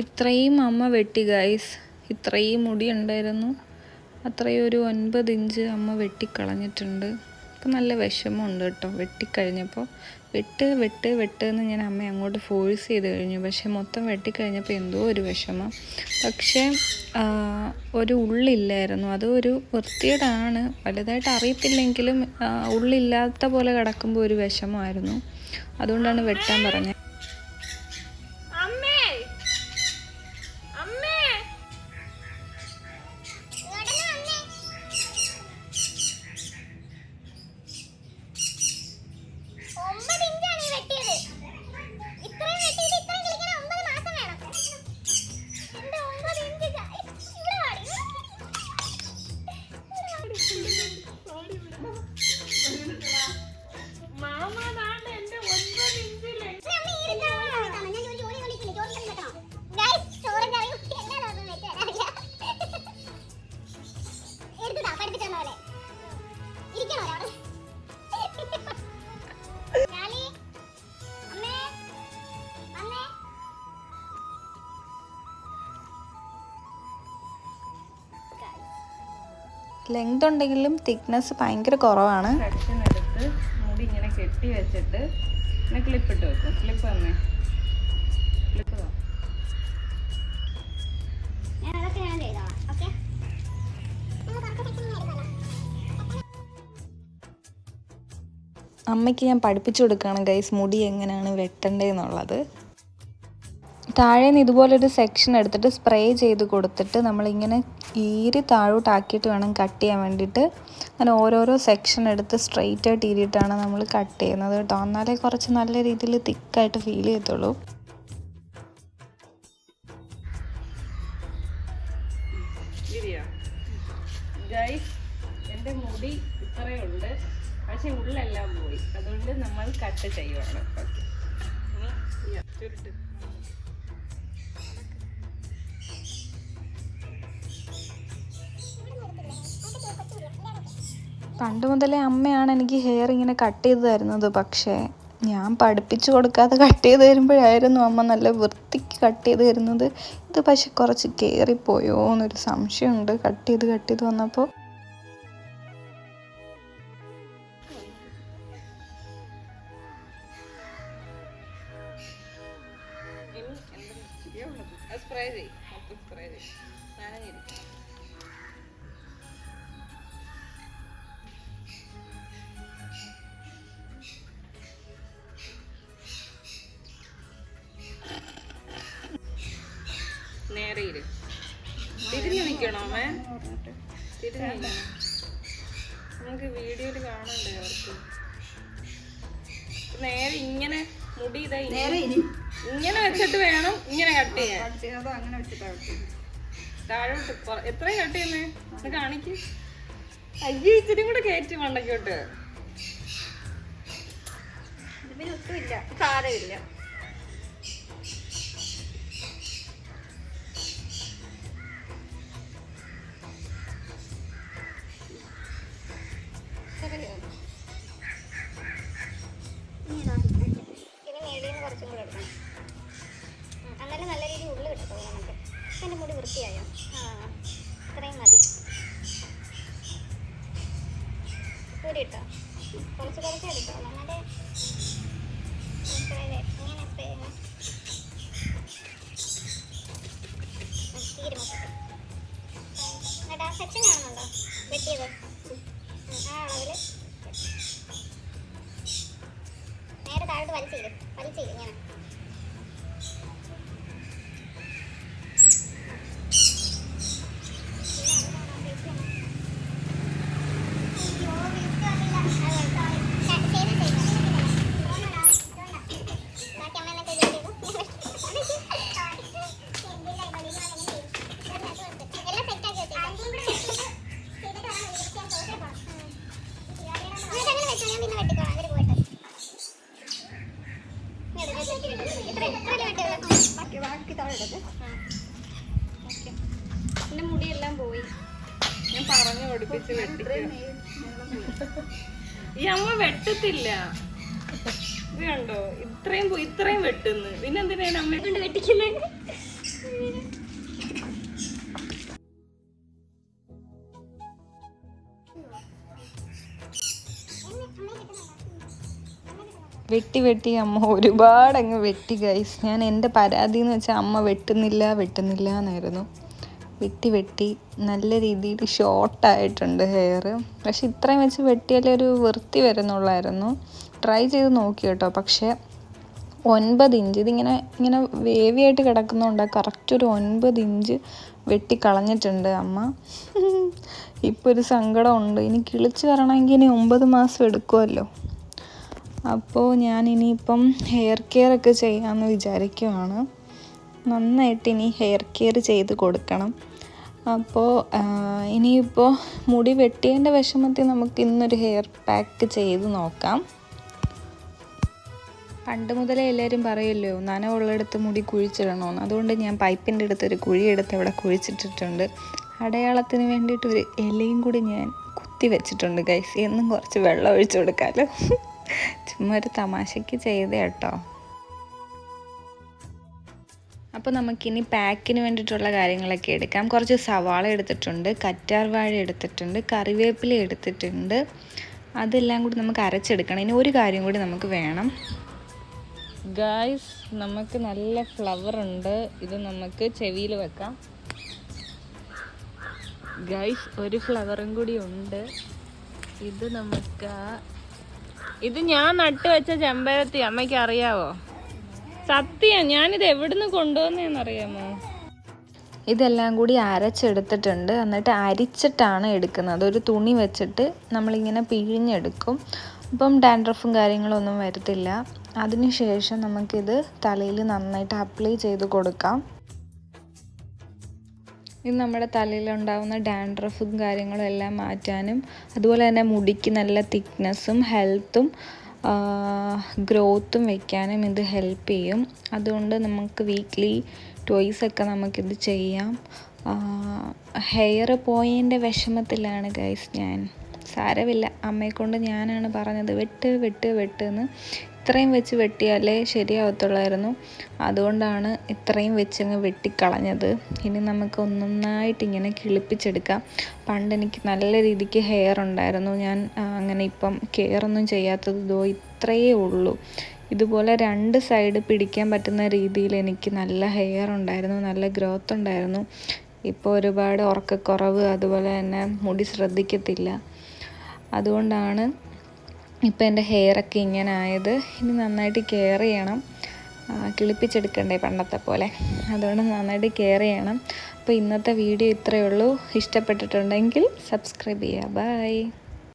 ഇത്രയും അമ്മ വെട്ടി ഗൈസ് ഇത്രയും മുടി ഉണ്ടായിരുന്നു. അത്രയും ഒരു ഒൻപത് ഇഞ്ച് അമ്മ വെട്ടിക്കളഞ്ഞിട്ടുണ്ട്. അപ്പം നല്ല വിഷമമുണ്ട് കേട്ടോ. വെട്ടിക്കഴിഞ്ഞപ്പോൾ വെട്ട് വെട്ട് വെട്ട് എന്ന് ഞാൻ അമ്മയെ അങ്ങോട്ട് ഫോഴ്സ് ചെയ്ത് കഴിഞ്ഞു. പക്ഷെ മൊത്തം വെട്ടിക്കഴിഞ്ഞപ്പോൾ എന്തോ ഒരു വിഷമം. പക്ഷേ ഒരു ഉള്ളില്ലായിരുന്നു. അത് ഒരു വൃത്തികേടാണ്. വലുതായിട്ട് അറിയത്തില്ലെങ്കിലും ഉള്ളില്ലാത്ത പോലെ കിടക്കുമ്പോൾ ഒരു വിഷമമായിരുന്നു. അതുകൊണ്ടാണ് വെട്ടാൻ പറഞ്ഞത്. ലെങ്ത് ഉണ്ടെങ്കിലും തിക്നെസ് ഭയങ്കര കുറവാണ്. സെക്ഷൻ എടുത്ത് മുടി ഇങ്ങനെ കെട്ടി വെച്ചിട്ട് ഇങ്ങനെ ക്ലിപ്പ് ഇട്ട് വെക്കും. ക്ലിപ്പ് തന്നെ ക്ലിപ്പ് അമ്മയ്ക്ക് ഞാൻ പഠിപ്പിച്ചു കൊടുക്കുകയാണ് ഗൈസ് മുടി എങ്ങനെയാണ് വെട്ടണ്ടേന്നുള്ളത് താഴെ നിന്ന് ഇതുപോലൊരു സെക്ഷൻ എടുത്തിട്ട് സ്പ്രേ ചെയ്ത് കൊടുത്തിട്ട് നമ്മളിങ്ങനെ ഈരി താഴോട്ടാക്കിയിട്ട് വേണം കട്ട് ചെയ്യാൻ വേണ്ടിയിട്ട്. അങ്ങനെ ഓരോരോ സെക്ഷൻ എടുത്ത് സ്ട്രെയിറ്റ് ആയിട്ട് ഈരിയിട്ടാണ് നമ്മൾ കട്ട് ചെയ്യുന്നത് കേട്ടോ. എന്നാലേ കുറച്ച് നല്ല രീതിയിൽ തിക്കായിട്ട് ഫീൽ ചെയ്യത്തുള്ളൂ. എന്റെ മുടി ഇത്രയേ ഉണ്ട് പക്ഷെ ഉള്ളെല്ലാം പോയി. അതുകൊണ്ട് നമ്മൾ കട്ട് ചെയ്യുവാണ്. ഓക്കെ പണ്ട് മുതലേ അമ്മയാണ് എനിക്ക് ഹെയർ ഇങ്ങനെ കട്ട് ചെയ്ത് തരുന്നത് പക്ഷേ ഞാൻ പഠിപ്പിച്ചു കൊടുക്കാതെ കട്ട് ചെയ്ത് തരുമ്പോഴായിരുന്നു അമ്മ നല്ല വൃത്തിക്ക് കട്ട് ചെയ്ത് തരുന്നത് ഇത് പക്ഷെ കുറച്ച് കയറിപ്പോയോ എന്നൊരു സംശയമുണ്ട് കട്ട് ചെയ്ത് കട്ട് ചെയ്ത് വന്നപ്പോൾ സ്പ്രേ ചെയ്യും സ്പ്രേ ചെയ്യും ഇരു തിരിഞ്ഞു നിൽക്കണോ അമ്മേ തിരിഞ്ഞു നമുക്ക് വീഡിയോയിൽ കാണണ്ടേ അവർക്ക്? നേരെ ഇങ്ങനെ മുടി ഇതാ ഇങ്ങനെ വെച്ചിട്ട് വേണം ഇങ്ങനെ കട്ട് ചെയ്യാൻ. താഴോട്ട് എത്ര കട്ട് ചെയ്യുന്നേ? ഒന്ന് കാണിക്ക്. അയ്യോ ഇച്ചിരി കൂടെ കയറ്റി മണ്ടക്കോട്ട് സാരമില്ല. എന്റെ മുടി വൃത്തിയായോ? ആ ഇത്രയും മതി. ഇട്ടോ കുറച്ച് കുറച്ച് എടുത്തോളൂ. എന്നാലേ ഇങ്ങനെ സ്പ്രേ ചെയ്യണം തീരെ മൊത്തത്തിൽ എന്നിട്ട് ആ സെക്ഷൻ കാണുന്നുണ്ടോ വെട്ടിയത് ഉം, ആ അളവിൽ നേരെ താഴോട്ട് വലിച്ചില്ല വലിച്ചില്ല ഇങ്ങനെ എന്റെ മുടിയെല്ലാം പോയി പറഞ്ഞു പഠിപ്പിച്ച് ഈ അമ്മ വെട്ടത്തില്ല. ഇത് കണ്ടോ? ഇത്രയും ഇത്രയും വെട്ടുന്നു. പിന്നെന്തിനാണ് അമ്മ കൊണ്ട് വെട്ടിക്കുന്നത്? വെട്ടി വെട്ടി അമ്മ ഒരുപാട് അങ്ങ് വെട്ടി ഗൈസ് ഞാൻ എന്റെ പരാതി എന്ന് വെച്ചാൽ അമ്മ വെട്ടുന്നില്ല വെട്ടുന്നില്ല എന്നായിരുന്നു വെട്ടി വെട്ടി നല്ല രീതിയിൽ ഷോർട്ടായിട്ടുണ്ട് ഹെയർ പക്ഷെ ഇത്രയും വെച്ച് വെട്ടിയാലേ ഒരു വൃത്തി വരുന്നുള്ളായിരുന്നു. ട്രൈ ചെയ്ത് നോക്കി കേട്ടോ. പക്ഷേ ഒൻപത് ഇഞ്ച് ഇതിങ്ങനെ ഇങ്ങനെ വേവിയായിട്ട് കിടക്കുന്നതുകൊണ്ട് കറക്റ്റ് ഒരു ഒൻപത് ഇഞ്ച് വെട്ടി കളഞ്ഞിട്ടുണ്ട് അമ്മ. ഇപ്പോൾ ഒരു സങ്കടമുണ്ട്. ഇനി കിളിച്ച് വരണമെങ്കിൽ ഇനി ഒമ്പത് മാസം എടുക്കുമല്ലോ അപ്പോൾ ഞാൻ ഇനിയിപ്പം ഹെയർ കെയർ ഒക്കെ ചെയ്യാമെന്ന് വിചാരിക്കുവാണ്. നന്നായിട്ട് ഇനി ഹെയർ കെയർ ചെയ്ത് കൊടുക്കണം. അപ്പോൾ ഇനിയിപ്പോൾ മുടി വെട്ടിയതിന്റെ വിഷമത്തിൽ നമുക്ക് ഇന്നൊരു ഹെയർ പാക്ക് ചെയ്ത് നോക്കാം. പണ്ട് മുതലേ എല്ലാവരും പറയുമല്ലോ നനവുള്ളിടത്ത് മുടി കുഴിച്ചിടണമെന്ന് അതുകൊണ്ട് ഞാൻ പൈപ്പിന്റെ അടുത്ത് ഒരു കുഴിയെടുത്ത് ഇവിടെ കുഴിച്ചിട്ടിട്ടുണ്ട്. അടയാളത്തിന് വേണ്ടിയിട്ട് ഒരു ഇലയും കൂടി ഞാൻ കുത്തി വെച്ചിട്ടുണ്ട് ഗൈസ് എന്നും കുറച്ച് വെള്ളം ഒഴിച്ചു കൊടുക്കാമല്ലോ ചുമ്മാ ഒരു തമാശയ്ക്ക് ചെയ്തേ കേട്ടോ. അപ്പോൾ നമുക്കിനി പാക്കിന് വേണ്ടിയിട്ടുള്ള കാര്യങ്ങളൊക്കെ എടുക്കാം. കുറച്ച് സവാള എടുത്തിട്ടുണ്ട് കറ്റാർ വാഴ എടുത്തിട്ടുണ്ട് കറിവേപ്പില എടുത്തിട്ടുണ്ട്. അതെല്ലാം കൂടി നമുക്ക് അരച്ചെടുക്കണം. ഇനി ഒരു കാര്യം കൂടി നമുക്ക് വേണം. ഗായ്സ് നമുക്ക് നല്ല ഫ്ലവർ ഉണ്ട്. ഇത് നമുക്ക് ചെവിയിൽ വെക്കാം. ഗായ്സ് ഒരു ഫ്ലവറും കൂടി ഉണ്ട്. ഇത് നമുക്ക് ഇത് ഞാൻ നട്ടുവെച്ച ചെമ്പരത്തി അമ്മയ്ക്ക് അറിയാവോ? സത്യം ഞാനിത് എവിടുന്ന് കൊണ്ടുവന്നേന്നറിയാമോ? ഇതെല്ലാം കൂടി അരച്ചെടുത്തിട്ടുണ്ട്. എന്നിട്ട് അരിച്ചിട്ടാണ് എടുക്കുന്നത്. ഒരു തുണി വെച്ചിട്ട് നമ്മളിങ്ങനെ പിഴിഞ്ഞെടുക്കും. അപ്പം ഡാൻഡ്രഫും കാര്യങ്ങളൊന്നും വരത്തില്ല. അതിനുശേഷം നമുക്കിത് തലയിൽ നന്നായിട്ട് അപ്ലൈ ചെയ്ത് കൊടുക്കാം. ഇത് നമ്മുടെ തലയിലുണ്ടാവുന്ന ഡാൻഡ്രഫും കാര്യങ്ങളും എല്ലാം മാറ്റാനും അതുപോലെ തന്നെ മുടിക്ക് നല്ല തിക്നെസ്സും ഹെൽത്തും ഗ്രോത്തും വയ്ക്കാനും ഇത് ഹെൽപ്പ് ചെയ്യും. അതുകൊണ്ട് നമുക്ക് വീക്ക്ലി ട്വൈസ് ഒക്കെ നമുക്കിത് ചെയ്യാം. ഹെയർ പോയതിന്റെ വിഷമത്തിലാണ് ഗൈസ് ഞാൻ. സാരമില്ല. അമ്മയെക്കൊണ്ട് ഞാനാണ് പറഞ്ഞത്. വെട്ട് വെട്ട് വെട്ട് എന്ന് ഇത്രയും വെച്ച് വെട്ടിയാലേ ശരിയാവത്തുള്ളായിരുന്നു. അതുകൊണ്ടാണ് ഇത്രയും വെച്ചങ്ങ് വെട്ടിക്കളഞ്ഞത്. ഇനി നമുക്ക് ഒന്നൊന്നായിട്ട് ഇങ്ങനെ കിളിപ്പിച്ചെടുക്കാം. പണ്ട് എനിക്ക് നല്ല രീതിക്ക് ഹെയർ ഉണ്ടായിരുന്നു. ഞാൻ അങ്ങനെ ഇപ്പം കെയർ ഒന്നും ചെയ്യാത്തത് ഇതോ ഇത്രയേ ഉള്ളൂ. ഇതുപോലെ രണ്ട് സൈഡ് പിടിക്കാൻ പറ്റുന്ന രീതിയിൽ എനിക്ക് നല്ല ഹെയർ ഉണ്ടായിരുന്നു. നല്ല ഗ്രോത്ത് ഉണ്ടായിരുന്നു. ഇപ്പോൾ ഒരുപാട് ഉറക്കക്കുറവ് അതുപോലെ തന്നെ മുടി ശ്രദ്ധിക്കത്തില്ല. അതുകൊണ്ടാണ് ഇപ്പം എന്റെ ഹെയറൊക്കെ ഇങ്ങനെ ആയത് ഇനി നന്നായിട്ട് കെയർ ചെയ്യണം. കിളിപ്പിച്ചെടുക്കണ്ടേ പണ്ടത്തെ പോലെ. അതുകൊണ്ട് നന്നായിട്ട് കെയർ ചെയ്യണം. അപ്പോൾ ഇന്നത്തെ വീഡിയോ ഇത്രയേ ഉള്ളൂ. ഇഷ്ടപ്പെട്ടിട്ടുണ്ടെങ്കിൽ സബ്സ്ക്രൈബ് ചെയ്യുക. ബൈ.